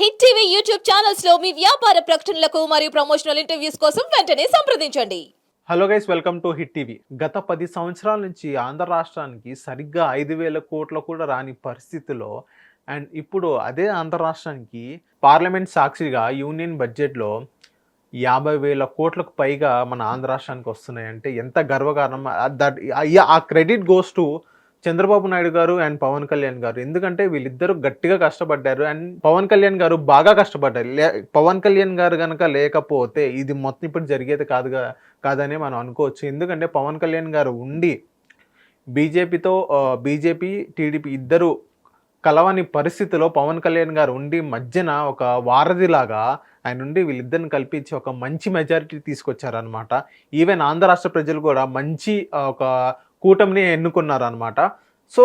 Hit TV YouTube ఛానల్స్లో మీ వ్యాపార ప్రకటనలకు మరియు ప్రమోషనల్ ఇంటర్వ్యూస్ కోసం వెంటనే సంప్రదించండి. Hello guys welcome to hit TV. గత పది సంవత్సరాల నుంచి ఆంధ్ర రాష్ట్రానికి సరిగ్గా ఐదు వేల కోట్ల కూడా రాని పరిస్థితిలో అండ్ ఇప్పుడు అదే ఆంధ్ర రాష్ట్రానికి పార్లమెంట్ సాక్షిగా యూనియన్ బడ్జెట్లో యాభై వేల కోట్లకు పైగా మన ఆంధ్ర రాష్ట్రానికి వస్తున్నాయి అంటే ఎంత గర్వకారణం. దట్ ఆ credit goes to Chandrababu Naidu garu and Pawan Kalyan గారు. ఎందుకంటే వీళ్ళిద్దరూ గట్టిగా కష్టపడ్డారు అండ్ పవన్ కళ్యాణ్ గారు బాగా కష్టపడ్డారు. లే పవన్ కళ్యాణ్ గారు కనుక లేకపోతే ఇది మొత్తం ఇప్పుడు జరిగేది కాదుగా కాదనే మనం అనుకోవచ్చు. ఎందుకంటే పవన్ కళ్యాణ్ గారు ఉండి బీజేపీతో బీజేపీ టీడీపీ ఇద్దరు కలవని పరిస్థితిలో పవన్ కళ్యాణ్ గారు ఉండి మధ్యన ఒక వారధిలాగా ఆయన ఉండి వీళ్ళిద్దరిని కల్పించి ఒక మంచి మెజారిటీ తీసుకొచ్చారనమాట ఈవెన్ ఆంధ్ర రాష్ట్ర ప్రజలు కూడా మంచి ఒక కూటమిని ఎన్నుకున్నారనమాట so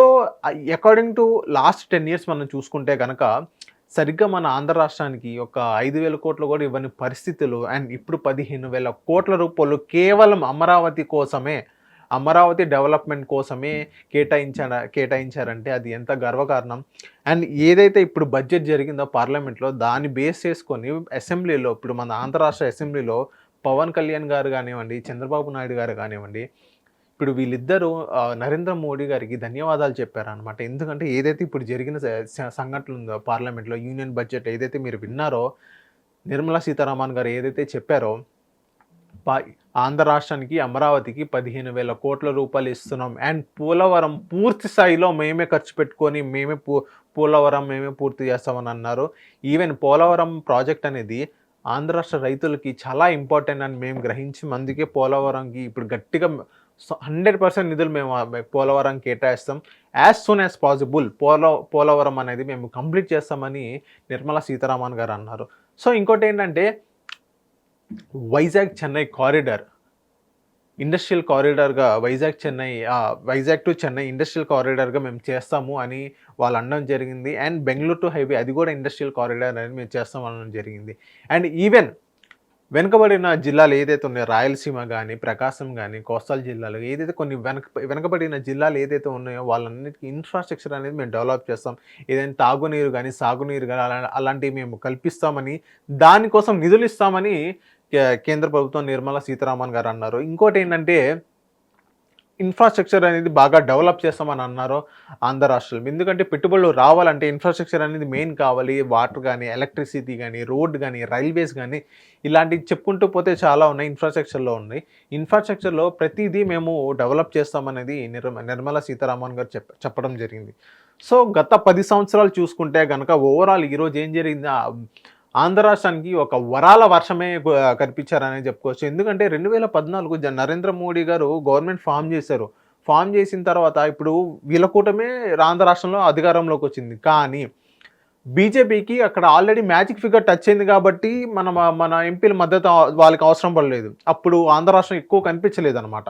according to last ten years మనం చూసుకుంటే కనుక సరిగ్గా మన ఆంధ్ర రాష్ట్రానికి ఒక ఐదు వేల కోట్లు కూడా ఇవ్వని పరిస్థితులు అండ్ ఇప్పుడు పదిహేను వేల కోట్ల రూపాయలు కేవలం అమరావతి కోసమే అమరావతి డెవలప్మెంట్ కోసమే కేటాయించార కేటాయించారంటే అది ఎంత గర్వకారణం. అండ్ ఏదైతే ఇప్పుడు బడ్జెట్ జరిగిందో పార్లమెంట్లో దాన్ని బేస్ చేసుకొని అసెంబ్లీలో ఇప్పుడు మన ఆంధ్ర రాష్ట్ర అసెంబ్లీలో పవన్ కళ్యాణ్ గారు కానివ్వండి చంద్రబాబు నాయుడు గారు కానివ్వండి ఇప్పుడు వీళ్ళిద్దరూ నరేంద్ర మోడీ గారికి ధన్యవాదాలు చెప్పారనమాట ఎందుకంటే ఏదైతే ఇప్పుడు జరిగిన సంఘటనలు ఉందో పార్లమెంట్లో యూనియన్ బడ్జెట్ ఏదైతే మీరు విన్నారో నిర్మలా సీతారామన్ గారు ఏదైతే చెప్పారో ఆంధ్ర రాష్ట్రానికి అమరావతికి పదిహేను వేల కోట్ల రూపాయలు ఇస్తున్నాం. అండ్ పోలవరం పూర్తి స్థాయిలో మేమే ఖర్చు పెట్టుకొని మేమే పూ పోలవరం మేమే పూర్తి చేస్తామని అన్నారు. ఈవెన్ పోలవరం ప్రాజెక్ట్ అనేది ఆంధ్ర రాష్ట్ర రైతులకి చాలా ఇంపార్టెంట్ అని మేము గ్రహించి. అందుకే పోలవరంకి ఇప్పుడు గట్టిగా హండ్రెడ్ పర్సెంట్ నిధులు మేము పోలవరం కేటాయిస్తాం. యాజ్ సూన్ యాజ్ పాసిబుల్ పోల పోలవరం అనేది మేము కంప్లీట్ చేస్తామని నిర్మలా సీతారామన్ గారు అన్నారు. సో ఇంకోటి ఏంటంటే వైజాగ్ చెన్నై కారిడార్ ఇండస్ట్రియల్ కారిడార్గా వైజాగ్ చెన్నై వైజాగ్ టు చెన్నై ఇండస్ట్రియల్ కారిడార్గా మేము చేస్తాము అని వాళ్ళు అనడం జరిగింది. అండ్ బెంగళూరు టు హైవే అది కూడా ఇండస్ట్రియల్ కారిడార్ అనేది మేము చేస్తాం అనడం జరిగింది. అండ్ ఈవెన్ వెనుకబడిన జిల్లాలు ఏదైతే ఉన్నాయో రాయలసీమ కానీ ప్రకాశం కానీ కోస్తాల జిల్లాలు ఏదైతే కొన్ని వెనక వెనకబడిన జిల్లాలు ఏదైతే ఉన్నాయో వాళ్ళన్నిటికీ ఇన్ఫ్రాస్ట్రక్చర్ అనేది మేము డెవలప్ చేస్తాం. ఏదైనా తాగునీరు కానీ సాగునీరు కానీ అలా అలాంటివి మేము కల్పిస్తామని దానికోసం నిధులు ఇస్తామని కే- కేంద్ర ప్రభుత్వం నిర్మలా సీతారామన్ గారు అన్నారు. ఇంకోటి ఏంటంటే ఇన్ఫ్రాస్ట్రక్చర్ అనేది బాగా డెవలప్ చేస్తామని అన్నారు ఆంధ్ర రాష్ట్రంలో. ఎందుకంటే పెట్టుబడులు రావాలంటే ఇన్ఫ్రాస్ట్రక్చర్ అనేది మెయిన్ కావాలి. వాటర్ కానీ ఎలక్ట్రిసిటీ కానీ రోడ్ కానీ రైల్వేస్ కానీ ఇలాంటివి చెప్పుకుంటూ పోతే చాలా ఉన్నాయి ఇన్ఫ్రాస్ట్రక్చర్లో ఉన్నాయి. ఇన్ఫ్రాస్ట్రక్చర్లో ప్రతిదీ మేము డెవలప్ చేస్తామనేది నిర్మ నిర్మలా సీతారామన్ గారు చెప్ చెప్పడం జరిగింది. సో గత పది సంవత్సరాలు చూసుకుంటే కనుక ఓవరాల్ ఈరోజు ఏం జరిగింది? ఆంధ్ర రాష్ట్రానికి ఒక వరాల వర్షమే కనిపించారని చెప్పుకోవచ్చు. ఎందుకంటే రెండు వేల పద్నాలుగు నరేంద్ర మోడీ గారు గవర్నమెంట్ ఫామ్ చేశారు. ఫామ్ చేసిన తర్వాత ఇప్పుడు వీళ్ళ కూటమే ఆంధ్ర రాష్ట్రంలో అధికారంలోకి వచ్చింది. కానీ బీజేపీకి అక్కడ ఆల్రెడీ మ్యాజిక్ ఫిగర్ టచ్ అయింది కాబట్టి మన మన ఎంపీల మద్దతు వాళ్ళకి అవసరం పడలేదు. అప్పుడు ఆంధ్ర రాష్ట్రం ఎక్కువ కనిపించలేదు అనమాట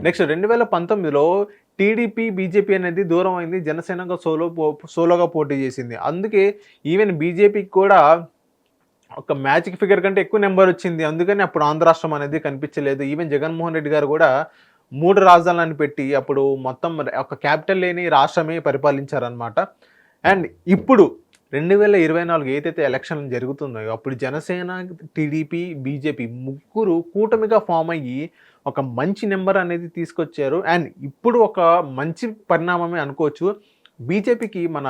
నెక్స్ట్ రెండు వేల పంతొమ్మిదిలో టీడీపీ బీజేపీ అనేది దూరం అయింది జనసేనగా సోలో పో- సోలోగా పోటీ చేసింది. అందుకే ఈవెన్ బీజేపీకి కూడా ఒక మ్యాజిక్ ఫిగర్ కంటే ఎక్కువ నెంబర్ వచ్చింది. అందుకని అప్పుడు ఆంధ్ర రాష్ట్రం అనేది కనిపించలేదు. ఈవెన్ జగన్మోహన్ రెడ్డి గారు కూడా మూడు రాజధానులను పెట్టి అప్పుడు మొత్తం ఒక క్యాపిటల్ లేని రాష్ట్రమే పరిపాలించారనమాట అండ్ ఇప్పుడు రెండు వేల ఇరవై నాలుగు ఏదైతే ఎలక్షన్ జరుగుతున్నాయో అప్పుడు జనసేన టీడీపీ బీజేపీ ముగ్గురు కూటమిగా ఫామ్ అయ్యి ఒక మంచి నెంబర్ అనేది తీసుకొచ్చారు. అండ్ ఇప్పుడు ఒక మంచి పరిణామమే అనుకోవచ్చు. బీజేపీకి మన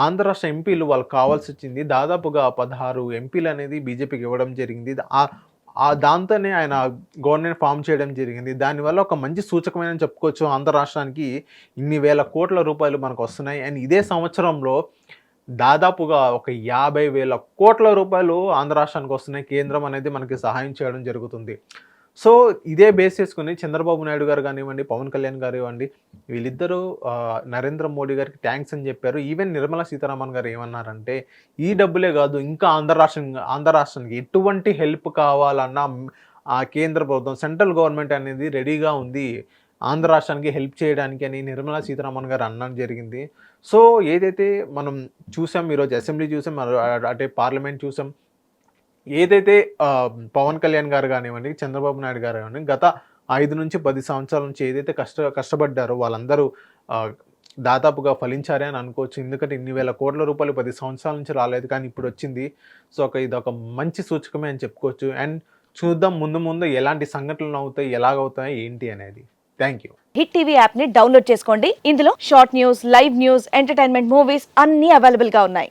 ఆంధ్ర రాష్ట్ర ఎంపీలు వాళ్ళకి కావాల్సి వచ్చింది దాదాపుగా పదహారు ఎంపీలు అనేది బీజేపీకి ఇవ్వడం జరిగింది. ఆ- దాంతోనే ఆయన గవర్నమెంట్ ఫామ్ చేయడం జరిగింది. దానివల్ల ఒక మంచి సూచకమైన చెప్పుకోవచ్చు. ఆంధ్ర రాష్ట్రానికి ఇన్ని వేల కోట్ల రూపాయలు మనకు వస్తున్నాయి. అండ్ ఇదే సంవత్సరంలో దాదాపుగా ఒక యాభై వేల కోట్ల రూపాయలు ఆంధ్ర రాష్ట్రానికి వస్తున్నాయి. కేంద్రం అనేది మనకి సహాయం చేయడం జరుగుతుంది. సో ఇదే బేస్ చేసుకుని చంద్రబాబు నాయుడు గారు కానివ్వండి పవన్ కళ్యాణ్ గారు ఇవ్వండి వీళ్ళిద్దరూ నరేంద్ర మోడీ గారికి థ్యాంక్స్ అని చెప్పారు. ఈవెన్ నిర్మలా సీతారామన్ గారు ఏమన్నారంటే ఈ డబ్బులే కాదు ఇంకా ఆంధ్ర రాష్ట్రం ఆంధ్ర రాష్ట్రానికి ఎటువంటి హెల్ప్ కావాలన్నా ఆ కేంద్ర ప్రభుత్వం సెంట్రల్ గవర్నమెంట్ అనేది రెడీగా ఉంది. ఆంధ్ర రాష్ట్రానికి హెల్ప్ చేయడానికి అని నిర్మలా సీతారామన్ గారు అనడం జరిగింది. సో ఏదైతే మనం చూసాం ఈరోజు అసెంబ్లీ చూసాం అంటే పార్లమెంట్ చూసాం ఏదైతే పవన్ కళ్యాణ్ గారు కానివ్వండి చంద్రబాబు నాయుడు గారు కానివ్వండి గత ఐదు నుంచి పది సంవత్సరాల నుంచి ఏదైతే కష్ట కష్టపడ్డారో వాళ్ళందరూ దాదాపుగా ఫలించారే అని అనుకోవచ్చు. ఎందుకంటే ఇన్ని వేల కోట్ల రూపాయలు పది సంవత్సరాల నుంచి రాలేదు. కానీ ఇప్పుడు వచ్చింది. సో ఒక ఇది ఒక మంచి సూచకమే అని చెప్పుకోవచ్చు. అండ్ చూద్దాం ముందు ముందు ఎలాంటి సంఘటనలు అవుతాయి ఎలాగవుతాయి ఏంటి అనేది. Thank you. హిట్ టీవీ యాప్ని డౌన్లోడ్ చేసుకోండి. ఇందులో short news live news entertainment movies అన్ని అవైలబుల్గా ఉన్నాయి.